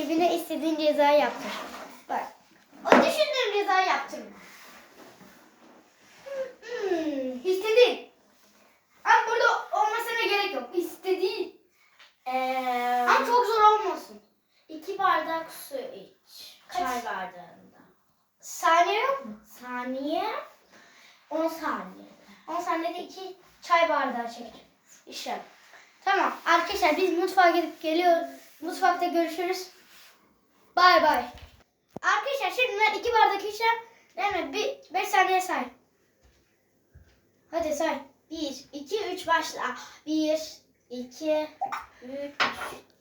Rakibine istediğin cezayı yaptır. Bak. O düşündüğüm cezayı yaptırma. Hmm, istediğin. Ama burada olmasına gerek yok. İstediğin. Ee, Ama çok zor olmasın. iki bardak su iç. Kaç? Çay bardağında. Saniye yok mu? Saniye 10 saniye. 10 saniyede 2 çay bardağı çek. İşte. Tamam. Arkadaşlar biz mutfağa gidip geliyoruz. Mutfakta görüşürüz. Bay bay. Arkadaşlar şimdi ben 2 bardak içeceğim. Değil? Bir 5 saniye say. Hadi say. 1, 2, 3 başla. 1, 2, 3,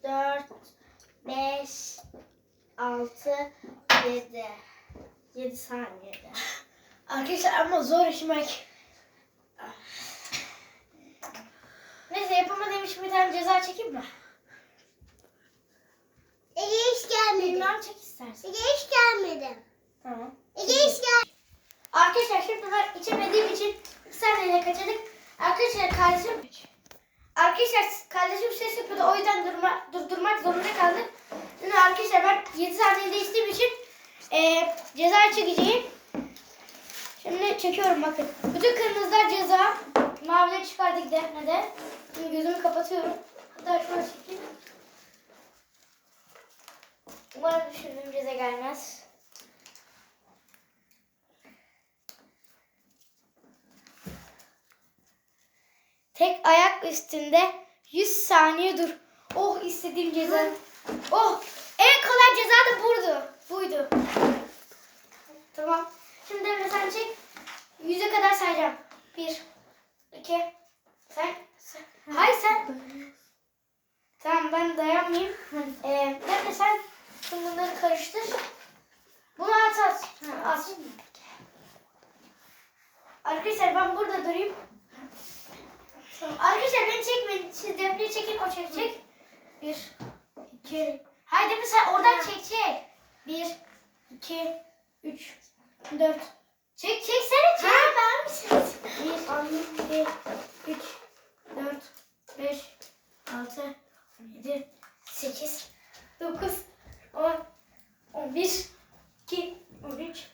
4, 5, 6, 7. 7 saniyede. Arkadaşlar ama zor içmek. Neyse yapamadığım için bir tane ceza çekeyim mi? Ege hiç gelmedi. Bilmem çek istersen. Ege hiç gelmedi. Tamam. Ege hiç gelmedi. Arkadaşlar şimdi ben içemediğim için bir saniye kaçırdık. Arkadaşlar kardeşim Arkadaşlar kardeşim ses yapıyordu o yüzden durma, durdurmak zorunda kaldık. Şimdi arkadaşlar ben 7 saniyede içtiğim için eee ceza çekeceğim. Şimdi çekiyorum bakın. Bütün kırmızılar ceza. Mavileri çıkardık defnede. Şimdi gözümü kapatıyorum. Hatta şöyle çekeyim. Umarım düşündüğüm ceza gelmez. Tek ayak üstünde 100 saniye dur. Oh istediğim ceza. Oh en kolay ceza da buydu. Buydu. Tamam. Şimdi Emre sen çek. 100'e kadar sayacağım. 1 2 Sen, sen. Hayır sen. Tamam ben dayanmayayım. Ee, Emre sen şimdi bunları karıştır. Bunu at at. At. Arkadaşlar ben burada durayım. Tamam. Arkadaşlar beni çekmeyin. Siz defneyi çekin o çekecek. Bir, iki. Haydi bir sen oradan çekecek. Bir, iki, üç, dört. Çek çeksene çek. Ha ben misiniz? Bir, iki, üç, dört, beş, altı, yedi, sekiz, dokuz, on, on bir, iki, on üç,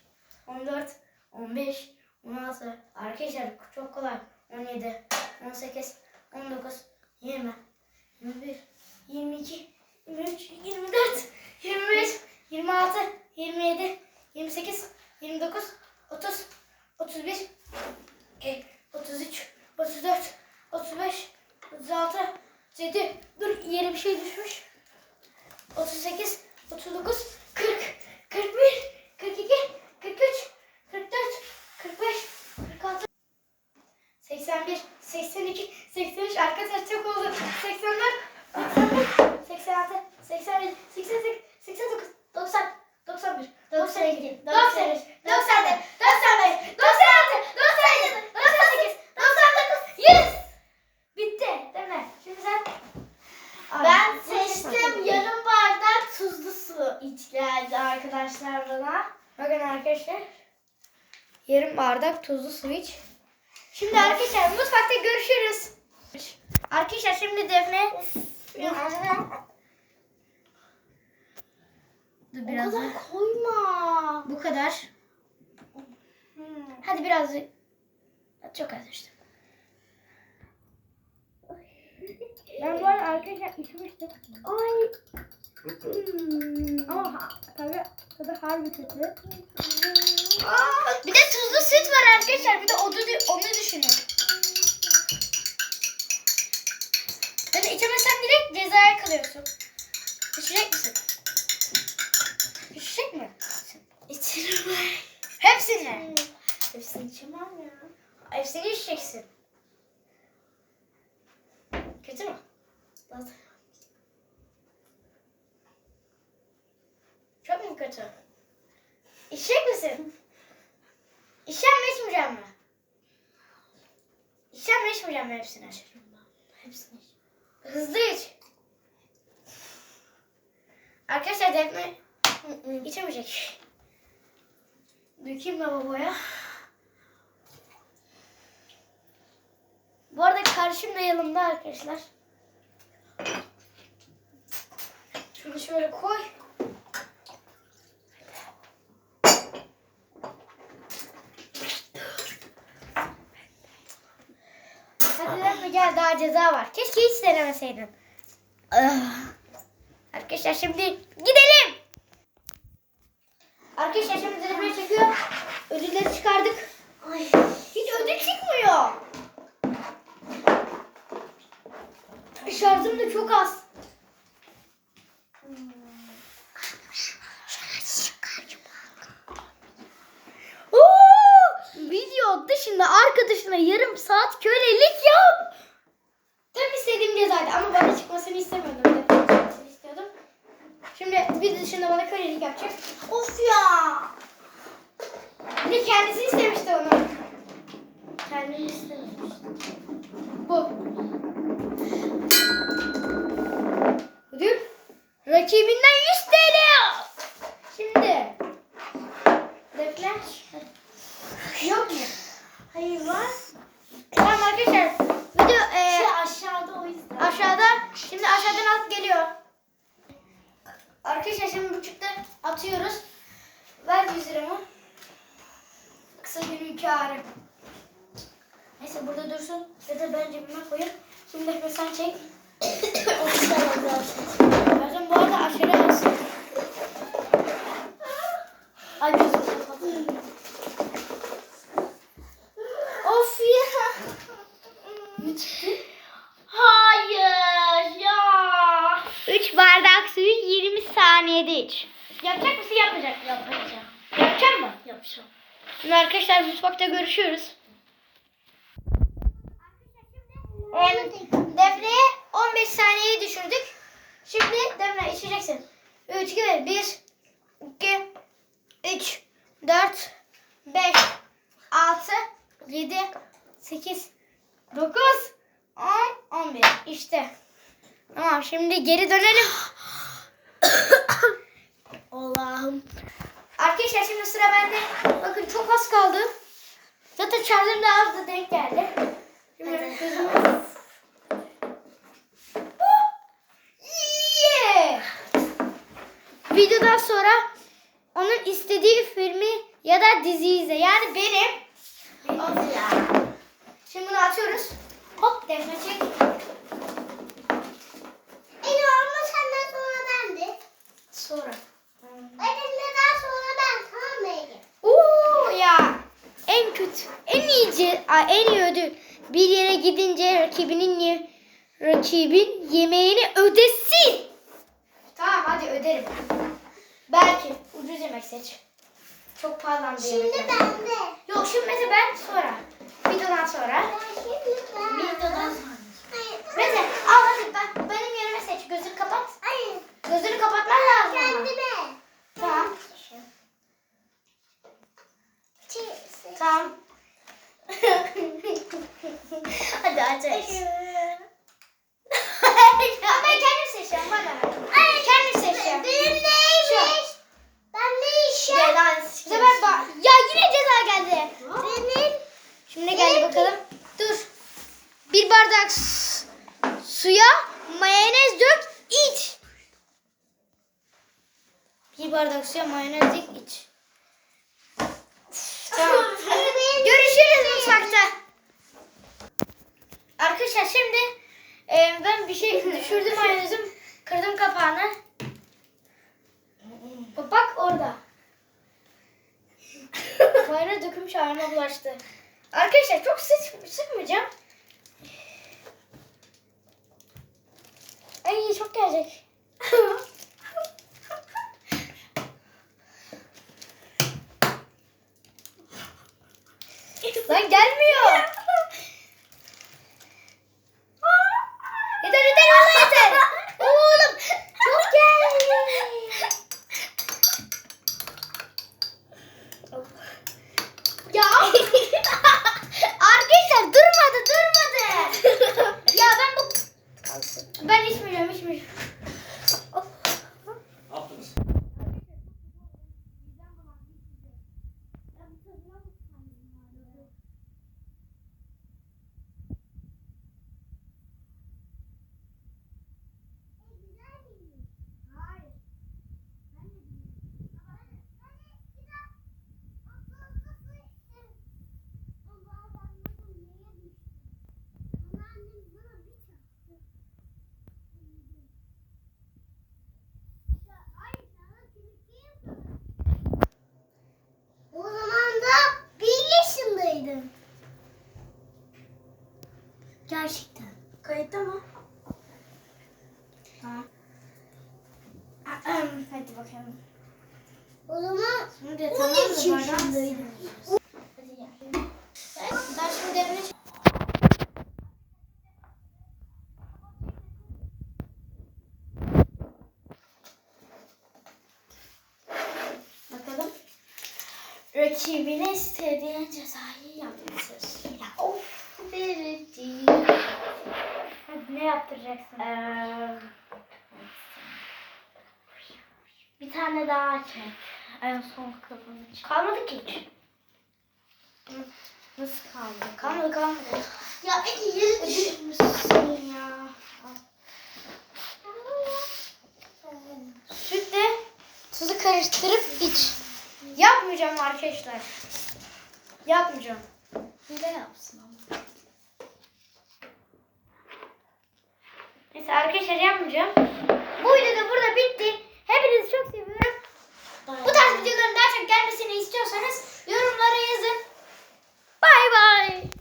on dört, on beş, on altı. Arkadaşlar çok kolay. On yedi, 18, 19, 20, 21, 22, 23, 24, 25, 26, 27, 28, 29, 30, 31, e, 33, 34, 35, 36, 37, dur yere bir şey düşmüş. 38, 92, 93, 94, 95, 96, 97, 98, 99, 100. Bitti değil mi? Şimdi sen... Ben seçtim yarım bardak tuzlu su iç geldi arkadaşlar bana. Bakın arkadaşlar. Yarım bardak tuzlu su iç. Şimdi arkadaşlar mutfakta görüşürüz. Arkadaşlar şimdi Defne Dur O biraz kadar daha. koyma. Bu kadar. Hmm. Hadi biraz çok az işte. Ben bu arada arkadaşlar içmiştim. Ay. Ama ha- tabii tadı harbi kötü. Bir de tuzlu süt var arkadaşlar. Bir de onu, onu düşünün. Ben içemezsen direkt cezaya kalıyorsun. İçecek misin? Hepsini. Hepsini. Hepsini içemem ya. Hepsini içeceksin. Kötü mü? Çok mu kötü? İçecek misin? İçeceğim mi içmeyeceğim mi? İçeceğim mi içmeyeceğim mi hepsini? İçerim ben. Hepsini iç. Hızlı iç. Arkadaşlar Defne içemeyecek. Dökeyim lavaboya. Bu arada karşım da yanımda arkadaşlar. Şunu şöyle koy. Hadi gel daha ceza var. Keşke hiç denemeseydin. Ah. Arkadaşlar şimdi gidelim. Arkadaşlar şimdi Defne çekiyor. Ödülleri çıkardık. Ay, hiç ödül çıkmıyor. Şarjım da çok az. Oo! Video dışında arkadaşına yarım saat kölelik yap. Tabii istediğim cezaydı ama bana çıkmasını istemiyordum. Defne'nin çıkmasını istiyordum. Şimdi bana kölelik yapacak. Of ya! De kendisi istemişti onu. Kendini istememiş. Bu. Ödül. Rakibinden 100 lira mı? Kısa günün karı. Neyse burada dursun. Ya da ben cebime koyup şimdi bekle sen çek. 30 lira lazım. bu arada aşırı az. Ay of ya. Ne çıktı? Hayır ya. 3 bardak suyu 20 saniyede iç. Yapacak mısın yapmayacak mısın? Yapacağım. Yapacak mı? Yapacağım. Şimdi arkadaşlar mutfakta görüşüyoruz. Em, Defne'ye 15 saniyeyi düşürdük. Şimdi Defne içeceksin. 3, 2, 1, 2, 3, 4, 5, 6, 7, 8, 9, 10, 11. İşte. Tamam şimdi geri dönelim. Allah'ım. Arkadaşlar şimdi sıra bende. Bakın çok az kaldı. Zaten şarjım da azdı denk geldi. Şimdi Yeah! Videodan sonra onun istediği filmi ya da diziyi izle. Yani benim. Ya. Şimdi bunu atıyoruz. Hop defne çek. En olma senden sonra ben de. Sonra. Ödülden sonra ben tamam mı Ege? Oo ya. En kötü, en iyice, en iyi ödül. Bir yere gidince rakibinin ye, rakibin yemeğini ödesin. Tamam hadi öderim. Belki ucuz yemek seç. Çok pahalandı Şimdi yemekler. ben de. Yok şimdi Mete ben sonra. Videodan sonra. Ben şimdi ben. Videodan sonra. Mete al hadi ben, benim yerime seç. Gözünü kapat. Hayır. Gözünü kapatman lazım ama. Kendime. Tamam. Çiğ- Tamam. Hadi ateş. Ama ben kendim seçeceğim bana. ver. Kendim seçeceğim. Benim neymiş? Ben ne işim? Gel lan Bu sefer bak. Ya yine ceza geldi. Benim. Şimdi ne geldi bakalım. Dur. Bir bardak suya mayonez dök iç. Bir bardak suya mayonez dök iç. Tamam. Görüşürüz mutfakta. Arkadaşlar şimdi e, ben bir şey düşürdüm mayonezim. Kırdım kapağını. Bak orada. Mayonez dökülmüş ayağıma bulaştı. Arkadaşlar çok sık, sıkmayacağım. Çok gelecek. Lan gelmiyor. yeter yeter valla yeter. Oğlum çok geldi. Ya arkadaşlar durmadı durmadı. ya ben bu ben içmeyeceğim içmeyeceğim. Ne yaptınız? Yetti mi? Tamam. Hadi bakalım. O zaman Şimdi tamam mı? şimdi? sildim. Hadi gel. Ben şimdi demini Bakalım. Rakibine istediğin cezayı yaptır. Ya of derece. Hadi ne yaptıracaksın? Ee, bir tane daha çek. En son kabını çık. Kalmadı ki hiç. Nasıl kaldı? Kalmadı kalmadı. Ya Ege yere düşmüşsün ya. Sütle tuzu karıştırıp iç. Yapmayacağım arkadaşlar. Yapmayacağım. Hile yapsın Neyse arkadaşlar yapmayacağım. Bu video da burada bitti. Hepinizi çok seviyorum. Bu tarz videoların daha çok gelmesini istiyorsanız yorumlara yazın. Bay bay.